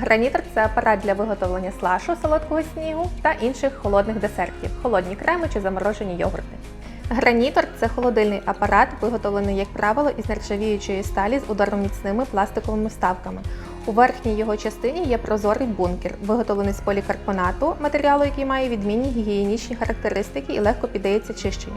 Гранітор це апарат для виготовлення слашу, солодкого снігу та інших холодних десертів, холодні креми чи заморожені йогурти. Гранітор це холодильний апарат, виготовлений, як правило, із нержавіючої сталі з удароміцними пластиковими вставками. У верхній його частині є прозорий бункер, виготовлений з полікарбонату, матеріалу, який має відмінні гігієнічні характеристики і легко піддається чищенню.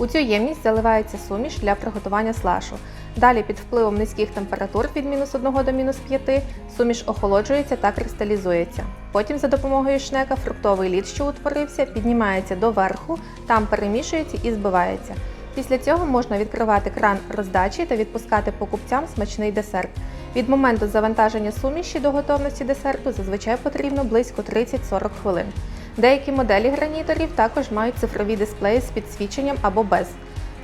У цю ємність заливається суміш для приготування слашу. Далі під впливом низьких температур від мінус 1 до мінус 5 суміш охолоджується та кристалізується. Потім за допомогою шнека фруктовий лід, що утворився, піднімається до верху, там перемішується і збивається. Після цього можна відкривати кран роздачі та відпускати покупцям смачний десерт. Від моменту завантаження суміші до готовності десерту зазвичай потрібно близько 30-40 хвилин. Деякі моделі граніторів також мають цифрові дисплеї з підсвіченням або без.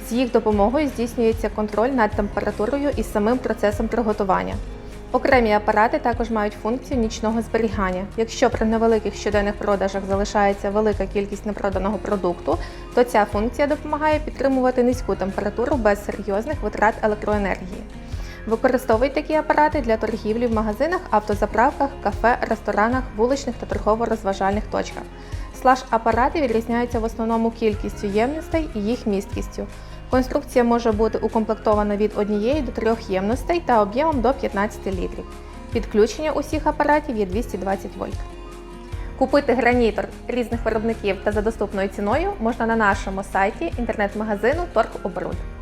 З їх допомогою здійснюється контроль над температурою і самим процесом приготування. Окремі апарати також мають функцію нічного зберігання. Якщо при невеликих щоденних продажах залишається велика кількість непроданого продукту, то ця функція допомагає підтримувати низьку температуру без серйозних витрат електроенергії. Використовують такі апарати для торгівлі в магазинах, автозаправках, кафе, ресторанах, вуличних та торгово-розважальних точках. Слаж-апарати відрізняються в основному кількістю ємностей і їх місткістю. Конструкція може бути укомплектована від однієї до трьох ємностей та об'ємом до 15 літрів. Підключення усіх апаратів є 220 вольт. Купити гранітор різних виробників та за доступною ціною можна на нашому сайті інтернет-магазину Торгоборуд.